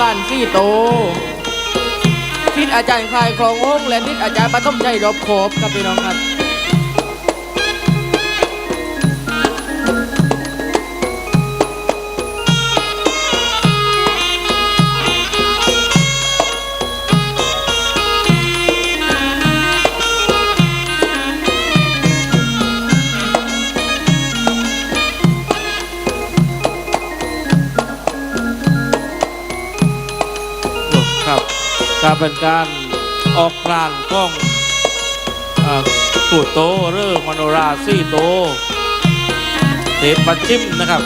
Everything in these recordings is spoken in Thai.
ลานสี่โตทิศอาจารย์คลายคลององค์และทิศอาจารย์ปฐมใจรอบขอบครับพี่น้องครับ ครับการเป็นการออกพรานกล้องสูตรโตเรื่องมโนราซี่โตเทปปัจจิมนะครับ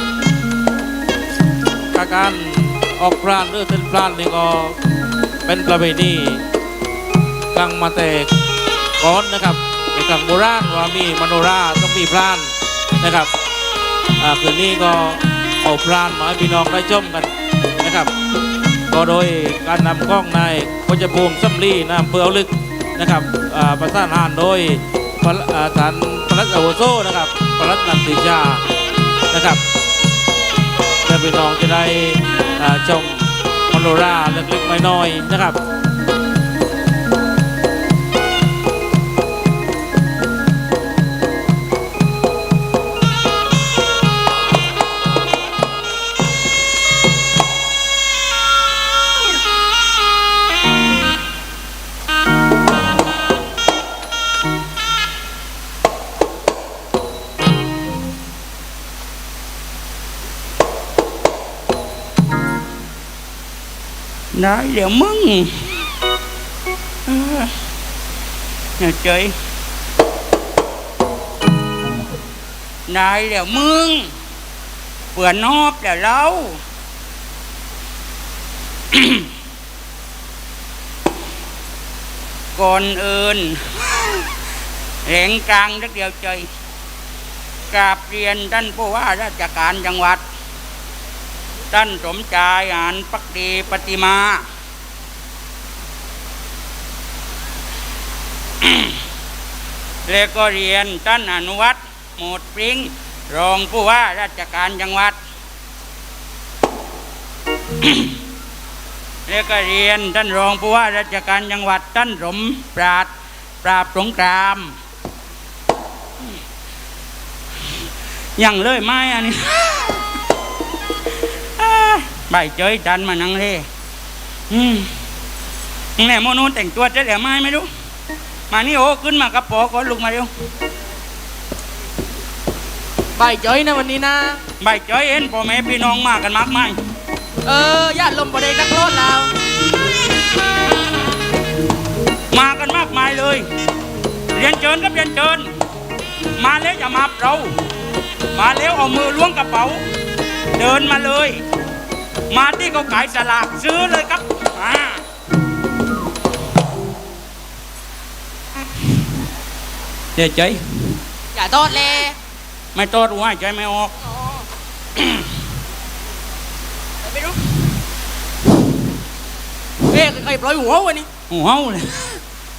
การออกพรานเรื่องเส้นพรานนี่ก็เป็นประเพณีกลางมาแต่ก่อนนะครับในกลางโบราณว่ามีมโนราต้องมีพรานนะครับคืนนี้ก็เอาพรานมาให้พี่น้องได้ชมกันนะครับ ก็โดยการนำกล้องนายพจภูมิสัมลีนำเภอเอลึกนะครับประสานงานโดยสานพระรัตน์อวโซนะครับพระรัตน์นันติชานะครับเพื่อพี่น้องจะได้ชมมโนราเล็กๆน้อยๆนะครับ ได้เดี๋ยวมึงเนี่ยเจยได้เดี๋ยวมึงเปื่อนนอบเดี๋ยวเราก่อนเอินแหงกลางนักเดียวใจกราบเรียนท่านผู้ว่าราชการจังหวัด ท่านสมชายอ่านปักดีปฏิมา แล้วก็เรียนท่านอนุวัตรหมดปริงรองผู้ว่าราชการจังหวัด แล้วก็เรียนท่านรองผู้ว่าราชการจังหวัดท่านสมปราดปราบสงครามยังเลยไหมอันนี้ ใบเจยจันมานั่งเล่อืมแม่โมนูนแต่งตัวจะเหลือไม้ไม่รู้ มานี่โอ้ขึ้นมากระโปรงก่อนลุกมาเร็วใบเจยนะวันนี้นะ ใบเจยเอ็นพ่อแม่พี่น้องมากันมากมายเออญาติลมประเด็นนักโทษเรามากันมากมายเลย เรียนเชิญครับเรียนเชิญ มาแล้วอย่ามาเรา มาแล้วเอามือล้วงกระเป๋า เดินมาเลย มาที่เขาขายสลากซื้อเลยครับอ่าเดี๋ยวใจ อย่าโทษเลยไม่โตดหัวใจไม่ออกไม่รู้เอ๊ะใครปล่อยหัววันนี้หูเฮาเลย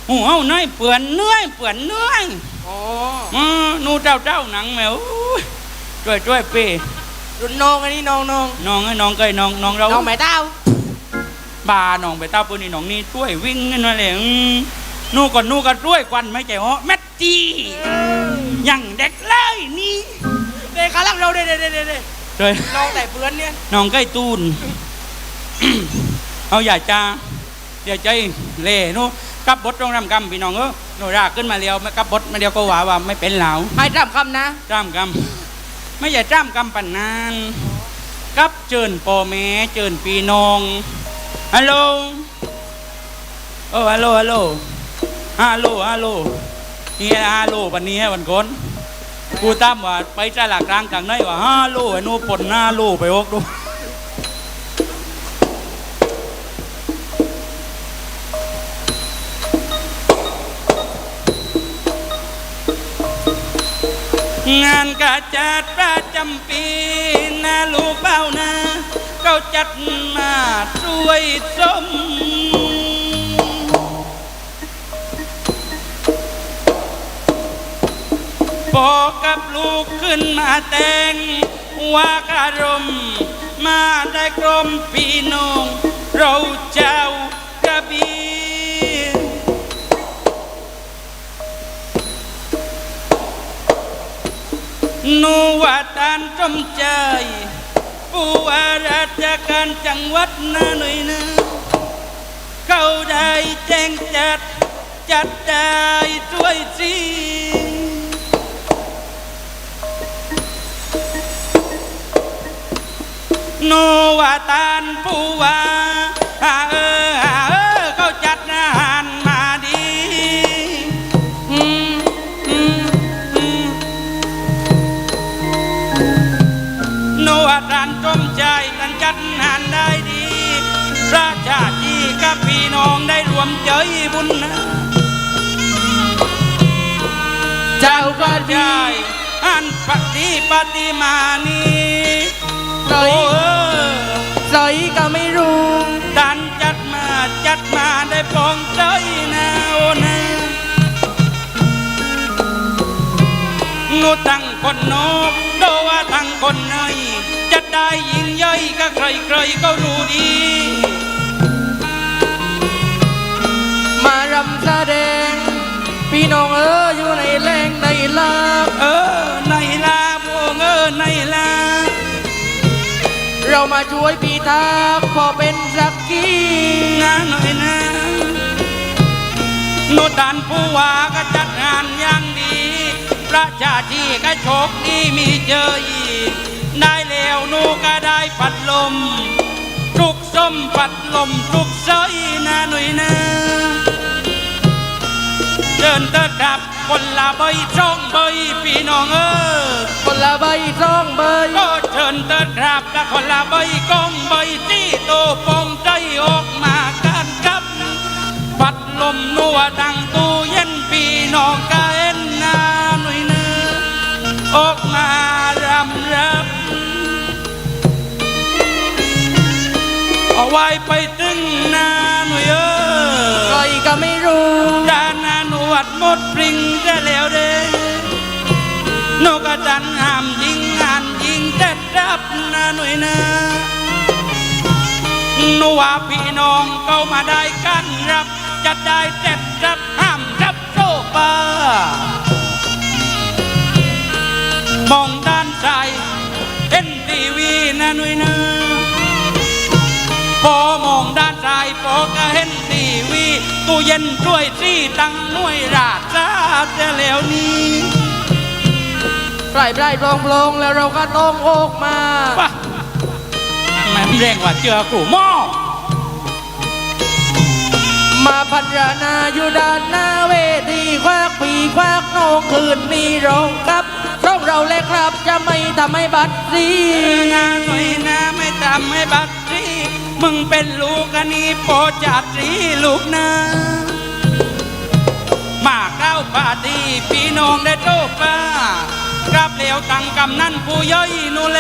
หูเฮาน้อยเปื่อนเนื้อยเปื่อนเนื้อยอ๋อมานูเจ้าเจ้าหนังแมวช่วยช่วยปี รุ่นน้องอันนี้น้องน้องน้องไอ้น้องเคยน้องน้องเราน้องแม่เต้าบาน้องไปเต้าปืนนี่น้องนี่ช่วยวิ่งนั่นนั่นเลยอืมนู่ก่อนนู่ก็ช่วยควันไม่ใจเหาะแมตจียังเด็กเลยนี่เด็กขาลังเราเด็ดเด็ดเด็ดเด็ดช่วยน้องแต่เพื่อนเนี่ยน้องใกล้ตูนเอาอย่าจ้าเดี๋ยวใจเล่นู่กับบทตรงรำกำพี่น้องเออโนราขึ้นมาเลียวกับบทมาเดียวก็ว่าว่าไม่เป็นเหลาให้จำคำนะจ้ามกำ ไม่อย่าจ้ามกำปันนานกับเจิญปอแม่เจิญปีนองฮัลโหลโอ้ฮัลโหลฮัลโหลฮัลโหลฮัลโหลนี่ฮัลโหลวันนี้วันก่อนกูตามว่าไปจ้าหลักกลางกลางไหนว่าฮัลโหลไอ้นูปนหน้าโลไปอกดู งานกาจัดประจำปีนาลูกเบ้านาเขาจัดมาช่วยสมพอกับลูกขึ้นมาแต่งว่าการมมาได้กรมพี่น้องเราเจ้า นูว่าตานจมใจ ผู้ว่าราชการจังหวัดนาหน่อยนะเขาได้แจ้งจัด จัดได้ช่วยสิโนวาตานผู้ว่าอาเอออาเออ โนวานจมใจกันจัดอาหารได้ดีราชาจีกับพี่น้องได้รวมใจบุญนะเจ้าก็ใจอันปฏิปฏิมานีใส่โอ้ใสก็ไม่รู้ดันจัดมาจัดมาได้ปองใจนะโอนะนูตั้งคนนอกโดว่าตั้งคนใน จะได้ยิ่งใหญ่ก็ใครใครๆก็รู้ดี มารำแสดง พี่น้องเอออยู่ในแรงในลาบเออในลาบวงเออในลาเรามาช่วยพี่ทักพอเป็นสักกีนะหน่อยนะนูตันผู้ว่าก็จัดงานอย่างดี ประชาชีก็โชคดีมีเจออีก ได้แล้วนูก็ได้ปัดลม ทุกส้มปัดลม ทุกซอยนะหน่อยนะเดินเติดดับคนละใบช่องใบพี่น้องเออคนละใบสองใบก็เชิญเติดดับและคนละใบกองใบที่โตปองใจออกมากันกับ ปัดลมนัวดังตู้เย็นพี่น้องกาเอ็น เอาไว้ไปตึงนาหน่อยเอใครอก็ไม่รู้ดานนาหนวดหมดปริงจะแล้วเด้นกกระจันห้ามยิงงานยิงแต่รับนาหน่อยนะนว่าพี่น้องเข้ามาได้กันรับ จะได้แต่รับห้ามรับโซปา เย็นช่วยซี่ตั้งหน่วยราชาจะแล้วนี้ปลายปลายโปร่งโปร่งแล้วเราก็ต้องออกมาป่ะแม่เร่งว่าเจอกูหม้อมาพันรนาอยู่ด้านหน้าเวทีควักปีควักนองคืนนี้ร้องครับร้องเราเลยครับจะไม่ทำให้บัตรสีนาหน่อยนะไม่ทำให้บัตรรีมึงเป็นลูกอันนี้โปรจัดรีลูกนะ มาเก้าปาดีพี่น้องได้โตป้ากราบเหลวตังกำนั่นผู้ย่อยนูเล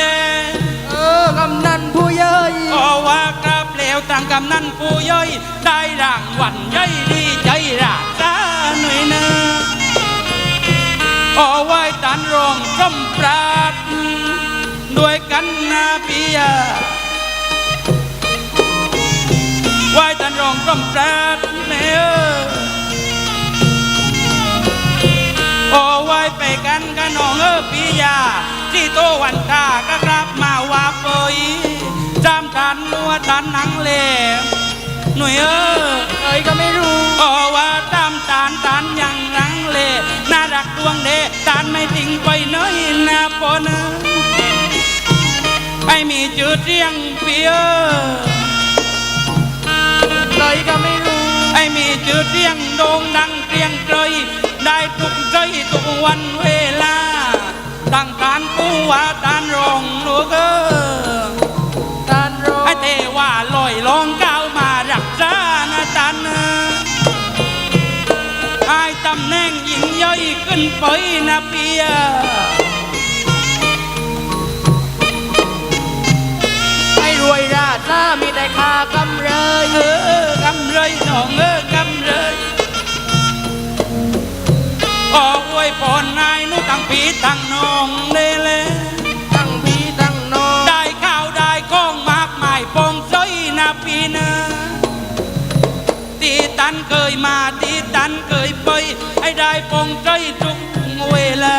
เออกำนันผู้เย้ยก็ว่ากราบเหลวตังกำนั่นผู้ย่อย ได้รางวัลย่อยดีใจราชาหน่อยนะขอไหว้ตันรองสมปราดด้วยกันนาปียาไหว้ตันรองสมปราดแม่ ว้ไปกันกันน้องเออพี่ยาที่โตวันตาก็กลับมาวาเปยจำทันนัวทันหนังเลมหน่วยเออใครก็ไม่รู้โอ้ว่าตามตานตานยังหลังเลน่ารักดวงเดตานไม่ทิ้งไปน้อยนาปอนะให้มีจืดเรียงเปียใครก็ไม่รู้ให้มีจืดเรียงโด่งดัง ได้ทุกใจทุกวันเวลา ตั้งตานกูว่าตานรองลูกเออตานรองไอ้เทว่าลอยลองก้าวมารักษานะตานนะไอ้ตำแหน่งยิ่งย่อยขึ้นไปนะเปีย ปองใจทุกเวลา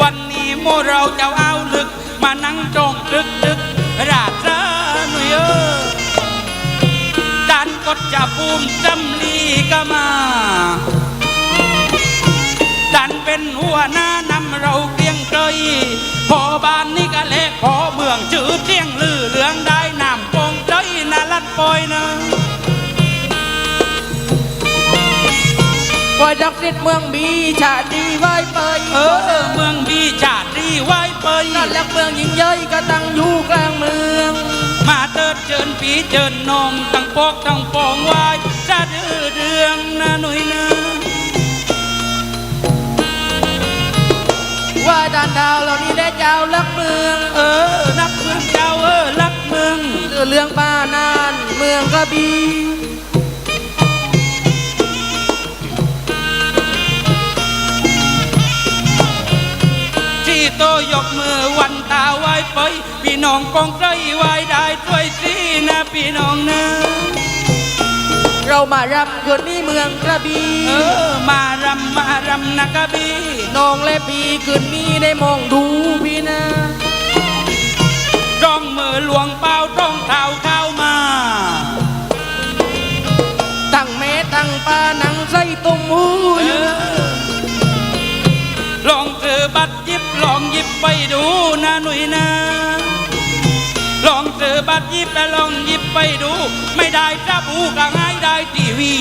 วันนี้โมเราจะเอาลึก มานั่งจองดึกดึกราชาหน่อยเออดันก็จะภูมิจำลีก็มาดันเป็นหัวหน้านำเราเกรียงไกรพอบ้านนี้ก็เละพอเมืองจื้อเจียงลือเหลืองได้นำปองใจนาลัดปอยนะ ว่าจักสิทธิ์เมืองบีชาติดีไว้เปยเออเมืองบีชาติรีไว้ไปนั่นแหละเมืองยิ่งใหญ่ก็ตั้งอยู่กลางเมือง มาเติดเจิญปีเจิญนองตั้งปอกตั้งปองไว้จะดื้อเดืองนะหนุ่ยนะว่าด้านดาวเหล่านี้ได้เจ้าลักเมือง เออรักเมืองเจ้าเออรักเมืองชื่อเรื่องป้านานเมืองกระบี่ น้องกองใจไหว้ได้ช่วยสินะพี่น้องนะ เรามารำคืนนี้เมืองกระบี่เออ มารำมารำนะกะบีน้องและพี่คืนนี้ได้มองดูพี่นะ องหยิบไปดู ไม่ได้จะบูก็ง่ายได้ทีวี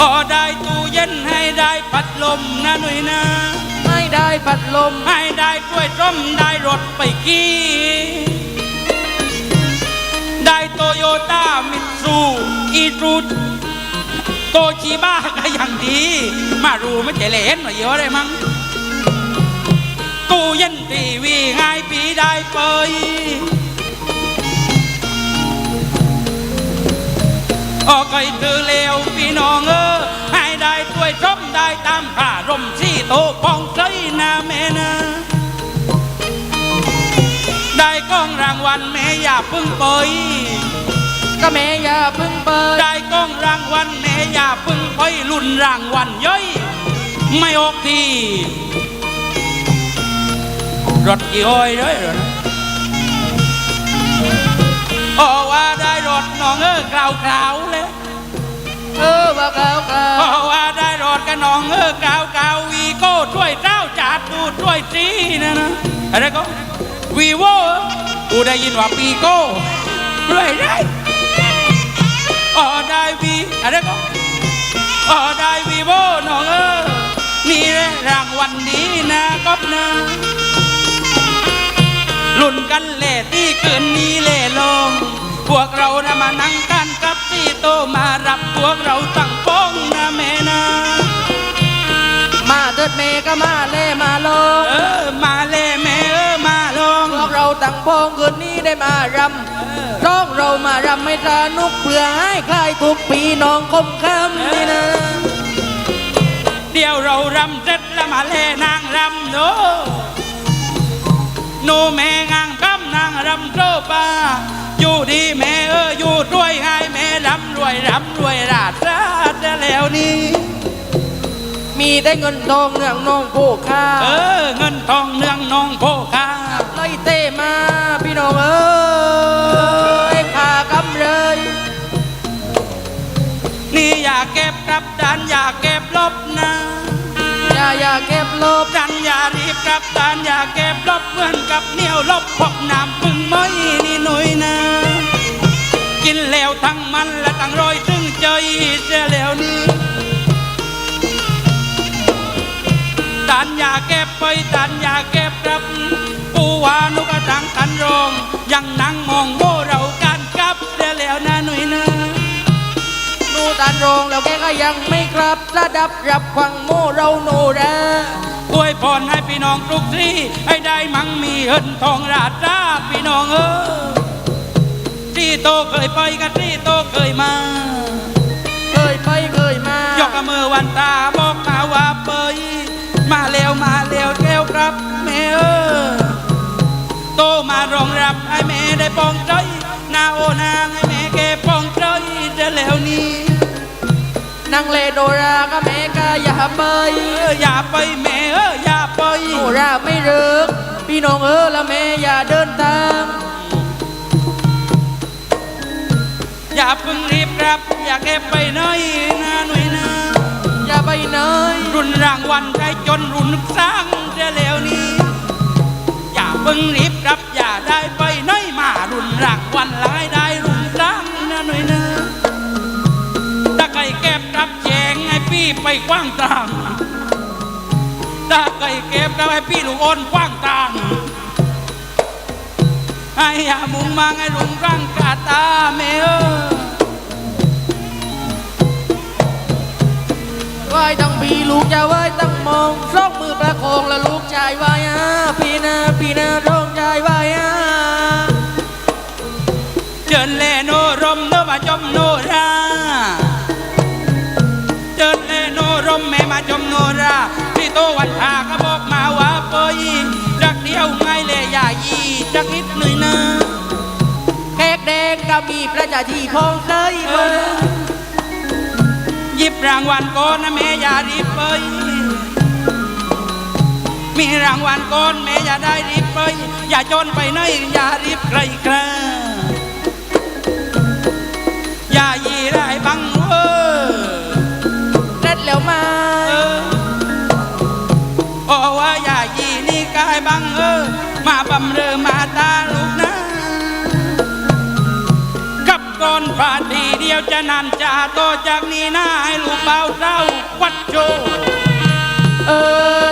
อ๋อได้ตู้เย็นให้ได้พัดลมนะหนุ่ยนะไม่ได้พัดลมให้ได้กล้วยต้มได้รถไปขี่ได้โตโยต้ามิตซูอีจูโตชิบ้าก็ยังดี มารูไม่เจเลนหน่อยเยอะได้มั้ง ตู้เย็นทีวีง่ายปีได้ไปออกไก่ตือเลวพี่น้องเออให้ได้ถ้วยต้มได้ตามข่ารมที่โตปองใจนาแม่นาได้กล้องรางวัลแม่อย่าเพึ่งไปก็แม่อย่าเพึ่งเปิดได้กล้องรางวัลแม่อย่าเพึ่งไปรุ่นรางวัลย่อยไม่ออกที รถกี่อ้อยเลยเหรอนะโอ้ว่าได้รถน้องเออกล่าวกล่าวๆเลยเออว่าเก่าเก่าโอ้ว่าได้รถกันน้องเออกล่าวกล่าววีโก้ช่วยเจ้าจัดดูช่วยจีนะนะอะไรก็วีโวกูได้ยินว่าปีโก้ด้วยได้อ๋อได้วีอะไรก็อ๋อได้วีโวน้องเออนี่แหละรางวัลนี้นะก๊อฟนะ ลุ่นกันเล่ที่คืนนี้เล่ลงพวกเรานะมานั่งกันกับที่โตมารับพวกเราตั้งป้องนะแม่นะมาเถิดเมก็มาเล่มาลงเออมาเล่แม่เออมาลงพวกเราตั้งพงคืนนี้ได้มารำร้องเรามารำให้สนุกเพื่อให้คลายทุกปีน้องคมคำนี่นะเดี๋ยวเรารำเสร็จแล้วมาเล่นางรำโนโนแม่ อยู่ดีแม่เอออยู่ด้วยให้แม่รำรวยรำรวยราดราดแล้วนี่ มีได้เงินทองเนื่องน้องผู้ค่าเออ เงินทองเนืองนองโพคาไล่เต้มาพี่น้องเอ้ยขากำเลย นี่อย่าเก็บกับดันอย่าเก็บลบนะอย่าอย่าเก็บลบดันอย่ารีบกับดันอย่าเก็บลบเหมือนกับเหนียวลบพกน้ำพึ่งไม่ แล้วแกก็ยังไม่ครับระดับรับฟังโมเราโนแรอวยพรให้พี่น้องทุกที่ให้ได้มั่งมีเงินทองราดราพี่น้องเออที่โตเคยไปกับที่โตเคยมา เคยไปเคยมายกมือวันตาบอกมาว่าเปยมาเร็วมาเร็วเร็วครับแม่เออโตได้ปองใจาไปเอออย่าไปแม่เอออย่าไปโนราไม่เลิกพี่น้องเออและแม่อย่าเดินทาง อย่าเพิ่งรีบรับ อย่าแกไปไหนนะหนุ่ยนะอย่าไปไหนรุนรางวัลใจจนรุนสร้างจะแล้วนี้ อย่าเพิ่งรีบรับ อย่าได้ไปไหนมารุนรางวัลหลายได้รุนสร้างนะหนุ่ยนะถ้าใครแก็บรับแจงให้พี่ไปกว้างต่าง ถ้าใครเก็บก็ให้พี่ลุงอ้นกว้างต่างให้ยามุงมังให้ลุงร่างกาตาเมเออไหว้ตั้งพี่ลูกจะไหว้ตั้งมองสองมือประคองแล้วลูกชายไหว้อะพี่นะพี่นะร้องใจ มีประจาที่คงเคยเอมาอหยิบรางวัลก่อนนะแม่อย่ารีบเปยมีรางวัลก่อนแม่อย่าได้รีบเปยอย่าจนไปไหนอย่ารีบใคร จะนันจะต่อจากนี้นะให้ลูกเบาเจ้าวัดโจเออ